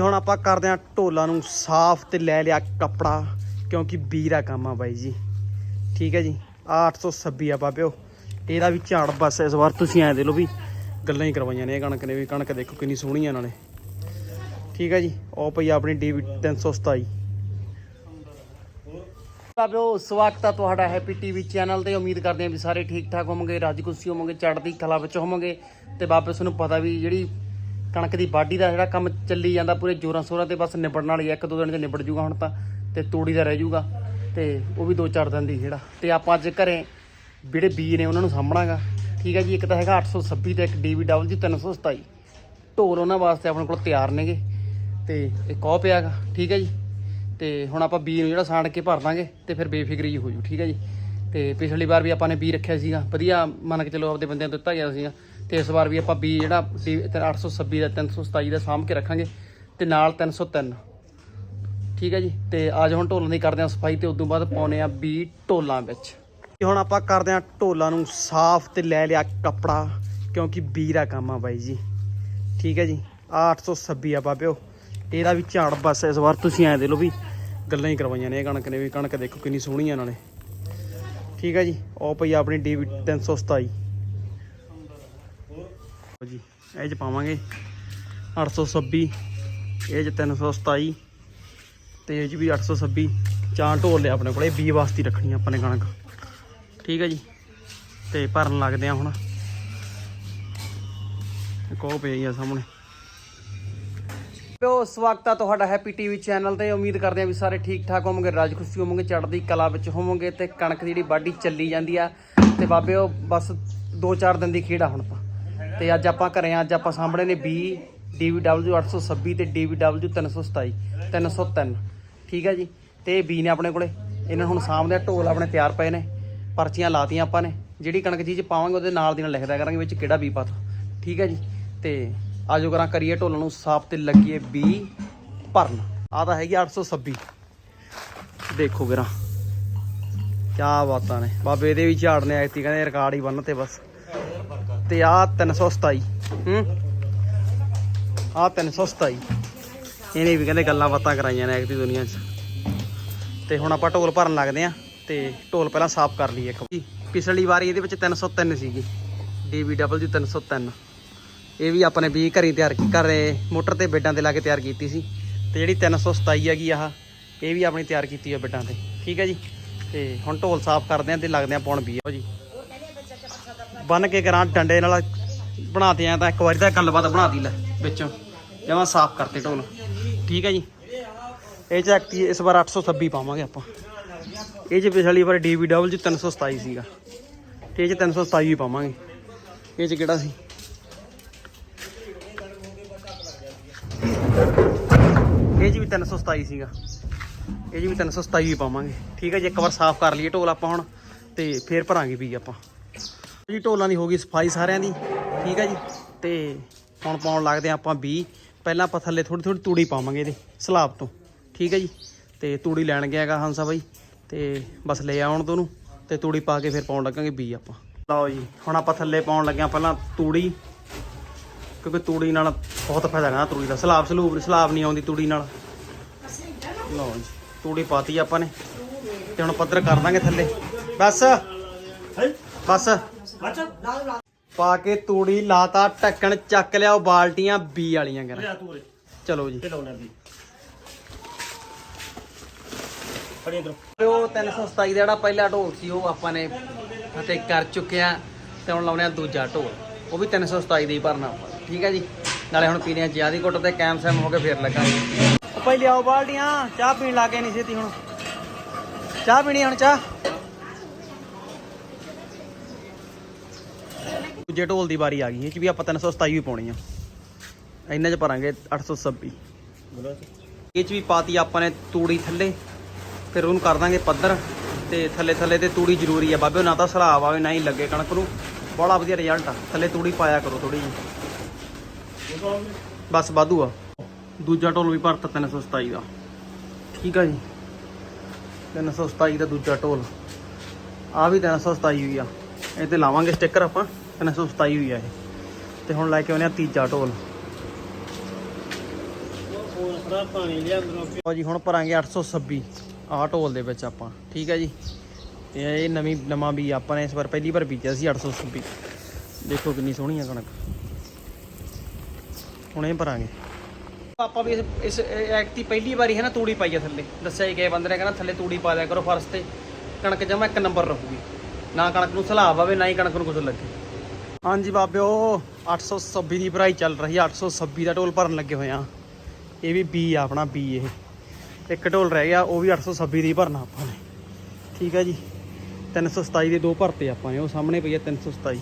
ਹੁਣ ਆਪਾਂ ਕਰਦੇ ਆਂ ਢੋਲਾਂ ਨੂੰ ਸਾਫ਼ ਤੇ ਲੈ ਲਿਆ ਕੱਪੜਾ, ਕਿਉਂਕਿ ਬੀਰਾ ਕੰਮ ਆ ਬਾਈ ਜੀ। ਠੀਕ ਹੈ ਜੀ, ਆਹ 826 ਆ ਬਾਬਿਓ। ਇਹਦਾ ਵੀ ਝਾੜ ਬਸ ਇਸ ਵਾਰ ਤੁਸੀਂ ਐਂ ਦੇ ਲਓ ਵੀ ਗੱਲਾਂ ਹੀ ਕਰਵਾਈਆਂ ਨੇ ਇਹ ਕਣਕ ਨੇ ਵੀ, ਕਣਕ ਦੇਖੋ ਕਿੰਨੀ ਸੋਹਣੀ ਆ ਨਾਲੇ। ਠੀਕ ਹੈ ਜੀ, ਉਹ ਪਈ ਆ ਆਪਣੀ ਡੀਵੀ 327 ਬਾਬਿਓ, ਸਵਾਗਤ ਆ ਤੁਹਾਡਾ ਹੈਪੀ ਟੀਵੀ ਚੈਨਲ ਤੇ। ਉਮੀਦ ਕਰਦੇ ਹਾਂ ਵੀ ਸਾਰੇ ਠੀਕ ਠਾਕ ਹੋਵੋਗੇ ਰਾਜੀ ਹੋਵੋਗੇ, ਚੜ੍ਹਦੀ ਕਲਾ ਵਿੱਚ ਹੋਵੋਗੇ। ਤੇ ਬਾਬੇ ਤੁਹਾਨੂੰ ਪਤਾ ਵੀ ਜਿਹੜੀ ਕਣਕ ਦੀ ਬਾਡੀ ਦਾ ਜਿਹੜਾ ਕੰਮ ਚੱਲੀ ਜਾਂਦਾ ਪੂਰੇ ਜੋਰਾਂ ਸ਼ੋਰਾਂ ਤੇ, ਬਸ ਨਿਬੜਨ ਵਾਲੀ ਆ। ਇੱਕ ਦੋ ਦਿਨ ਚ ਨਿਬੜ ਜੂਗਾ ਹੁਣ ਤਾਂ, ਤੇ ਤੂੜੀ ਦਾ ਰਹਿ ਜੂਗਾ, ਤੇ ਉਹ ਵੀ ਦੋ ਚਾਰ ਦਿਨ ਦੀ ਜਿਹੜਾ। ਤੇ ਆਪਾਂ ਅੱਜ ਘਰੇ ਜਿਹੜੇ ਬੀ ਨੇ ਉਹਨਾਂ ਨੂੰ ਸਾਂਭਣਾਗਾ। ਠੀਕ ਹੈ ਜੀ, ਇੱਕ ਤਾਂ ਹੈਗਾ 826 ਤੇ ਇੱਕ DVW 327 ਢੋਲ ਉਹਨਾਂ ਵਾਸਤੇ ਆਪਣੇ ਕੋਲ ਤਿਆਰ ਨੇਗੇ, ਤੇ ਇੱਕ ਉਹ ਪਿਆਗਾ, ਠੀਕ ਹੈ ਜੀ। ਤੇ ਹੁਣ ਆਪਾਂ ਬੀ ਨੂੰ ਜਿਹੜਾ ਸਾਂਡ ਕੇ ਭਰ ਦਾਂਗੇ, ਤੇ ਫਿਰ ਬੇਫਿਕਰੀ ਹੋ ਜੂ ਠੀਕ ਹੈ ਜੀ। ਤੇ ਪਿਛਲੀ ਵਾਰ ਵੀ ਆਪਾਂ ਨੇ ਬੀ ਰੱਖਿਆ ਸੀਗਾ, ਵਧੀਆ ਮੰਨ ਕੇ ਚਲੋ ਆਪਦੇ ਬੰਦਿਆਂ ਨੂੰ ਦਿੱਤਾ ਗਿਆ ਸੀਗਾ। ਤੇ ਇਸ ਵਾਰ ਵੀ ਆਪਾਂ ਬੀ ਜਿਹੜਾ ਡੀ- ਤੇ 826 ਦਾ 327 ਦਾ ਸਾਂਭ ਕੇ ਰੱਖਾਂਗੇ ਤੇ ਨਾਲ 303 ਠੀਕ ਹੈ ਜੀ? ਤੇ ਅੱਜ ਹੁਣ ਢੋਲਾਂ ਦੀ ਕਰਦੇ ਆ ਸਫ਼ਾਈ ਤੇ ਉਦੋਂ ਬਾਅਦ ਪਾਉਨੇ ਆ ਬੀ ਢੋਲਾਂ ਵਿੱਚ। ਤੇ ਹੁਣ ਆਪਾਂ ਕਰਦੇ ਆ ਢੋਲਾਂ ਨੂੰ ਸਾਫ਼ ਤੇ ਲੈ ਲਿਆ ਕੱਪੜਾ, ਕਿਉਂਕਿ ਬੀ ਦਾ ਕੰਮ ਆ ਬਾਈ ਜੀ। ਠੀਕ ਹੈ ਜੀ? ਆਹ 826 ਆ ਬਾਬਿਓ। ਇਹਦਾ ਵੀ ਝਾੜ ਬਸ ਇਸ ਵਾਰ ਤੁਸੀਂ ਐਂ ਦੇ ਲਓ ਵੀ ਗੱਲਾਂ ਹੀ ਕਰਵਾਈਆਂ ਨੇ ਇਹ ਕਣਕ ਨੇ ਵੀ। ਕਣਕ ਦੇਖੋ ਕਿੰਨੀ ਸੋਹਣੀ ਆ ਨਾਲੇ ਠੀਕ ਹੈ ਜੀ? ਉਹ ਪਈ ਆਪਣੀ ਡੀਵੀ 327 ਲਓ ਜੀ, ਇਹ ਚ ਪਾਵਾਂਗੇ 826 ਇਹ ਚ 327 ਤੇ ਇਹ ਚ ਵੀ 826 ਚਾਰ ਢੋਲ ਲਿਆ ਆਪਣੇ ਕੋਲੇ 20 ਵਾਸਤੇ ਹੀ ਰੱਖਣੀ ਆਪਾਂ ਨੇ ਕਣਕ। ਠੀਕ ਹੈ ਜੀ, ਤੇ ਭਰਨ ਲੱਗਦੇ ਆ ਹੁਣ। ਇੱਕ ਉਹ ਪਈ ਆ ਸਾਹਮਣੇ। ਪਿਓ ਸਵਾਗਤ ਆ ਤੁਹਾਡਾ ਹੈਪੀ ਟੀਵੀ ਚੈਨਲ ਤੇ। ਉਮੀਦ ਕਰਦੇ ਆ ਵੀ ਸਾਰੇ ਠੀਕ ਠਾਕ ਹੋਵੋਗੇ, ਰਾਜ ਖੁਸ਼ੀ ਹੋਵੋਗੇ, ਚੜ੍ਹਦੀ ਕਲਾ ਵਿੱਚ ਹੋਵੋਗੇ ਤੇ ਕਣਕ ਦੀ ਜਿਹੜੀ ਵਾਢੀ ਚੱਲੀ ਜਾਂਦੀ ਆ। ਤੇ ਉਹ ਬਸ 2-4 ਦਿਨ ਦੀ ਖੇਡ ਹੁਣ ਤਾਂ ਤੇ ਅੱਜ ਆਪਾਂ ਘਰੇ ਆ ਅੱਜ ਆਪਾਂ ਸਾਹਮਣੇ ਨੇ 20 DVW 826 ਤੇ DVW 327 303 ਠੀਕ ਹੈ ਜੀ? ਤੇ ਇਹ ਬੀ ਨੇ ਆਪਣੇ ਕੋਲੇ, ਇਹਨਾਂ ਹੁਣ ਸਾਹਮਣੇ ਢੋਲ ਆਪਣੇ ਤਿਆਰ ਪਏ ਨੇ, ਪਰਚੀਆਂ ਲਾਤੀਆਂ ਆਪਾਂ ਨੇ। ਜਿਹੜੀ ਕਣਕ ਚੀਜ਼ ਪਾਵਾਂਗੇ, ਉਹਦੇ ਨਾਲ ਦੀ ਨਾਲ ਲਿਖਦਾ ਕਰਾਂਗੇ ਵਿੱਚ ਕਿਹੜਾ ਬੀ ਪਾਤਾ। ਠੀਕ ਹੈ ਜੀ? ਤੇ ਆਜੋ ਕਰਾਂ ਕਰੀਏ ਢੋਲਾਂ ਨੂੰ ਸਾਫ਼ ਤੇ ਲੱਗੀਏ ਬੀ ਭਰਨ। ਆ ਤਾਂ ਹੈਗੀ 826 ਦੇਖੋ ਗਰਾਂ ਕਿਆ ਬਾਤਾਂ ਨੇ। ਬਾਬੇ ਦੇ ਵੀ ਝਾੜਨੇ ਆਏ ਤੀ ਕਹਿੰਦੇ ਰਿਕਾਰਡ ਹੀ ਬੰਨ ਤੇ ਬਸ। ਤੇ ਆ 327 ਹੂੰ? ਆ 327 ਇਹਨੇ ਵੀ ਕਹਿੰਦੇ ਗੱਲਾਂ ਬਾਤਾਂ ਕਰਾਈਆਂ ਨੇ ਐਕਤੀ ਦੁਨੀਆ 'ਚ। ਤੇ ਹੁਣ ਆਪਾਂ ਢੋਲ ਭਰਨ ਲੱਗਦੇ ਆ ਤੇ ਢੋਲ ਪਹਿਲਾਂ ਸਾਫ਼ ਕਰ ਲਈਏ ਇੱਕ ਵਾਰੀ। ਪਿਛਲੀ ਵਾਰੀ ਇਹਦੇ ਵਿੱਚ 303 ਸੀਗੀ। DVW 303 ਇਹ ਵੀ ਆਪਣੇ ਨੇ ਵੀ ਘਰੀ ਤਿਆਰ ਕੀ ਘਰੇ ਮੋਟਰ ਤੇ ਬੈੱਡਾਂ ਤੇ ਲਾ ਕੇ ਤਿਆਰ ਕੀਤੀ ਸੀ। ਤੇ ਜਿਹੜੀ 327 ਹੈਗੀ ਆਹ, ਇਹ ਵੀ ਆਪਣੀ ਤਿਆਰ ਕੀਤੀ ਹੈ ਬੈੱਡਾਂ ਤੇ। ਠੀਕ ਹੈ ਜੀ? ਤੇ ਹੁਣ ਢੋਲ ਸਾਫ਼ ਕਰਦੇ ਆ ਤੇ ਲੱਗਦੇ ਆ ਪਾਉਣ ਵੀ ਜੀ। ਬੰਨ ਕੇ ਕਰਾਂ, ਡੰਡੇ ਨਾਲ ਬਣਾਤੇ ਆ ਤਾਂ ਇੱਕ ਵਾਰੀ ਤਾਂ ਗੱਲਬਾਤ ਬਣਾਤੀ ਲੈ ਵਿੱਚੋਂ। ਜਮਾਂ ਸਾਫ਼ ਕਰਤੇ ਢੋਲ। ਠੀਕ ਹੈ ਜੀ? ਇਹ ਚ ਐਕਟੀ ਇਸ ਵਾਰ 826 ਪਾਵਾਂਗੇ ਆਪਾਂ। ਇਹ ਚ ਪਿਛਲੀ ਵਾਰ ਡਬਲ ਚ 327 ਸੀਗਾ। ਤੇ ਇਹ ਚ 327 ਵੀ ਪਾਵਾਂਗੇ। ਇਹ ਚ ਕਿਹੜਾ ਸੀ? ਇਹ ਜੀ ਵੀ 327 ਸੀਗਾ। ਇਹ ਜੀ ਵੀ 327 ਵੀ ਪਾਵਾਂਗੇ। ਠੀਕ ਹੈ ਜੀ, ਇੱਕ ਵਾਰ ਸਾਫ਼ ਕਰ ਲਈਏ ਢੋਲ ਆਪਾਂ ਹੁਣ। ਤੇ ਫੇਰ ਭਰਾਂਗੇ ਵੀ ਆਪਾਂ। ਜੀ ਢੋਲਾਂ ਦੀ ਹੋ ਗਈ ਸਫ਼ਾਈ ਸਾਰਿਆਂ ਦੀ, ਠੀਕ ਹੈ ਜੀ। ਤੇ ਹੁਣ ਪਾਉਣ ਲੱਗਦੇ ਆ ਆਪਾਂ 20 ਪਹਿਲਾਂ ਆਪਾਂ ਥੱਲੇ ਥੋੜੀ ਥੋੜੀ ਤੂੜੀ ਪਾਵਾਂਗੇ ਇਹਦੇ, ਸਲਾਬ ਤੋਂ, ਠੀਕ ਹੈ ਜੀ। ਤੇ ਤੂੜੀ ਲੈਣ ਗਿਆ ਹੈਗਾ ਹੰਸਾ ਬਾਈ, ਤੇ ਬਸ ਲੈ ਆਉਣ ਤੋਂ ਨੂੰ ਤੇ ਤੂੜੀ ਪਾ ਕੇ ਫਿਰ ਪਾਉਣ ਲੱਗਾਂਗੇ 20 ਆਪਾਂ। ਲਓ ਜੀ, ਹੁਣ ਆਪਾਂ ਥੱਲੇ ਪਾਉਣ ਲੱਗਿਆ ਪਹਿਲਾਂ ਤੂੜੀ, ਕਿਉਂਕਿ ਤੂੜੀ ਨਾਲ ਬਹੁਤ ਫਾਇਦਾ ਹੈਗਾ ਤੂੜੀ ਦਾ। ਸਲਾਬ ਸਲੂਬ, ਸਲਾਬ ਨਹੀਂ ਆਉਂਦੀ ਤੂੜੀ ਨਾਲ। ਲਓ ਜੀ, ਤੂੜੀ ਪਾਤੀ ਆਪਾਂ ਨੇ, ਤੇ ਹੁਣ ਪੱਧਰ ਕਰ ਦਾਂਗੇ ਥੱਲੇ। ਬਸ ਬਸ। ਪਾ ਕੇ ਤੂੜੀ ਲਾਤਾ ਢੱਕਣ ਚੱਕ ਲਿਆ ਉਹ ਬਾਲਟੀਆਂ ਬੀ ਵਾਲੀਆਂ ਕਰ। ਚਲੋ ਜੀ। ਤੇ ਉਹ 327 ਦਾ ਜਿਹੜਾ ਪਹਿਲਾ ਢੋਲ ਸੀ ਉਹ ਆਪਾਂ ਨੇ ਫਤਿਹ ਕਰ ਚੁੱਕਿਆ ਤੇ ਹੁਣ ਲਾਉਣੇ ਆ ਦੂਜਾ ਢੋਲ। ਉਹ ਵੀ 327 ਦਾ ਹੀ ਭਰਨਾ ਆਪਾਂ ਠੀਕ ਹੈ ਜੀ? ਨਾਲੇ ਹੁਣ ਪੀਣੇ ਆ ਜਿਆਦੀ ਘੁੱਟ ਤੇ ਕੈਮ ਸੈਮ ਹੋ ਕੇ ਫੇਰ ਲੱਗਾਂਗੇ। ਉਹ ਪਹਿਲੇ ਆਓ ਬਾਲਟੀਆਂ ਚਾਹ ਪੀਣ ਲੱਗੇ ਨਹੀਂ ਛੇਤੀ ਹੁਣ। ਚਾਹ ਪੀਣੀ ਹੁਣ ਚਾਹ? ਦੂਜੇ ਢੋਲ ਦੀ ਵਾਰੀ ਆ ਗਈ ਇਹ ਚ ਵੀ ਆਪਾਂ 327 ਵੀ ਪਾਉਣੀ ਆ। ਇਹਨਾਂ ਚ ਭਰਾਂਗੇ 826 ਇਹ ਚ ਵੀ ਪਾਤੀ ਆਪਾਂ ਨੇ ਤੂੜੀ ਥੱਲੇ, ਫਿਰ ਉਹਨੂੰ ਕਰ ਦਾਂਗੇ ਪੱਧਰ ਤੇ ਥੱਲੇ ਥੱਲੇ ਤੇ ਤੂੜੀ ਜ਼ਰੂਰੀ ਆ। ਬਾਬੇ, ਨਾ ਤਾਂ ਸਲਾਬ ਆਵੇ, ਨਾ ਹੀ ਲੱਗੇ ਕਣਕ ਨੂੰ। ਬੜਾ ਵਧੀਆ ਰਿਜ਼ਲਟ ਆ। ਥੱਲੇ ਤੂੜੀ ਪਾਇਆ ਕਰੋ ਥੋੜੀ ਜੀ ਬਸ ਵਾਧੂ ਆ। ਦੂਜਾ ਢੋਲ ਵੀ ਭਰਤਾ 327 ਦਾ। ਠੀਕ ਆ ਜੀ? 327 ਦਾ ਦੂਜਾ ਢੋਲ। ਆ ਵੀ 327 ਹੋਈ ਆ। ਇਹ ਤੇ ਲਾਵਾਂਗੇ ਸਟicker ਆਪਾਂ। 327 ਹੋਈ ਆ ਇਹ। ਤੇ ਹੁਣ ਲੈ ਕੇ ਆਉਨੇ ਆ ਤੀਜਾ ਢੋਲ। ਥੋੜਾ ਪਾਣੀ ਲਿਆ ਅੰਦਰੋਂ ਲਓ ਜੀ, ਹੁਣ ਭਰਾਂਗੇ 826 ਆਹ ਢੋਲ ਦੇ ਵਿੱਚ ਆਪਾਂ। ਠੀਕ ਹੈ ਜੀ? ਤੇ ਇਹ ਨਵੀਂ, ਨਵਾਂ ਵੀ ਆਪਾਂ ਨੇ ਇਸ ਵਾਰ ਪਹਿਲੀ ਵਾਰ ਬੀਜਿਆ ਸੀ 826 ਦੇਖੋ ਕਿੰਨੀ ਸੋਹਣੀ ਆ ਕਣਕ। ਹੁਣ ਇਹ ਭਰਾਂਗੇ। ਆਪਾਂ ਵੀ ਇਸ- ਇਸ ਐਕਟੀ ਪਹਿਲੀ ਵਾਰੀ ਹੈ ਨਾ ਤੂੜੀ ਪਾਈ ਆ ਥੱਲੇ। ਦੱਸਿਆ ਹੀ ਗਏ ਬੰਦੇ ਨੇ ਕਹਿੰਦਾ ਥੱਲੇ ਤੂੜੀ ਪਾ ਦਿਆ ਕਰੋ ਫਰਸ਼ ਤੇ। ਕਣਕ ਜਮਾ ਇੱਕ ਨੰਬਰ ਰਹੂਗੀ। ਨਾ ਕਣਕ ਨੂੰ ਸਲਾਬ ਆਵੇ, ਨਾ ਹੀ ਕਣਕ ਨੂੰ ਕੁਝ ਲੱਗੇ। ਹਾਂਜੀ ਬਾਬਿਓ 826 ਦੀ ਭਰਾਈ ਚੱਲ ਰਹੀ ਆ। 826 ਦਾ ਢੋਲ ਭਰਨ ਲੱਗੇ ਹੋਏ ਆ। ਇਹ ਵੀ ਬੀ ਆ, ਆਪਣਾ ਬੀ ਇਹ। ਇੱਕ ਢੋਲ ਰਹਿ ਗਿਆ, ਉਹ ਵੀ 826 ਦੀ ਭਰਨਾ ਆਪਾਂ ਨੇ। ਠੀਕ ਆ ਜੀ। 327 ਦੇ ਦੋ ਭਰਤੇ ਆਪਾਂ ਨੇ, ਉਹ ਸਾਹਮਣੇ ਪਈ ਆ 327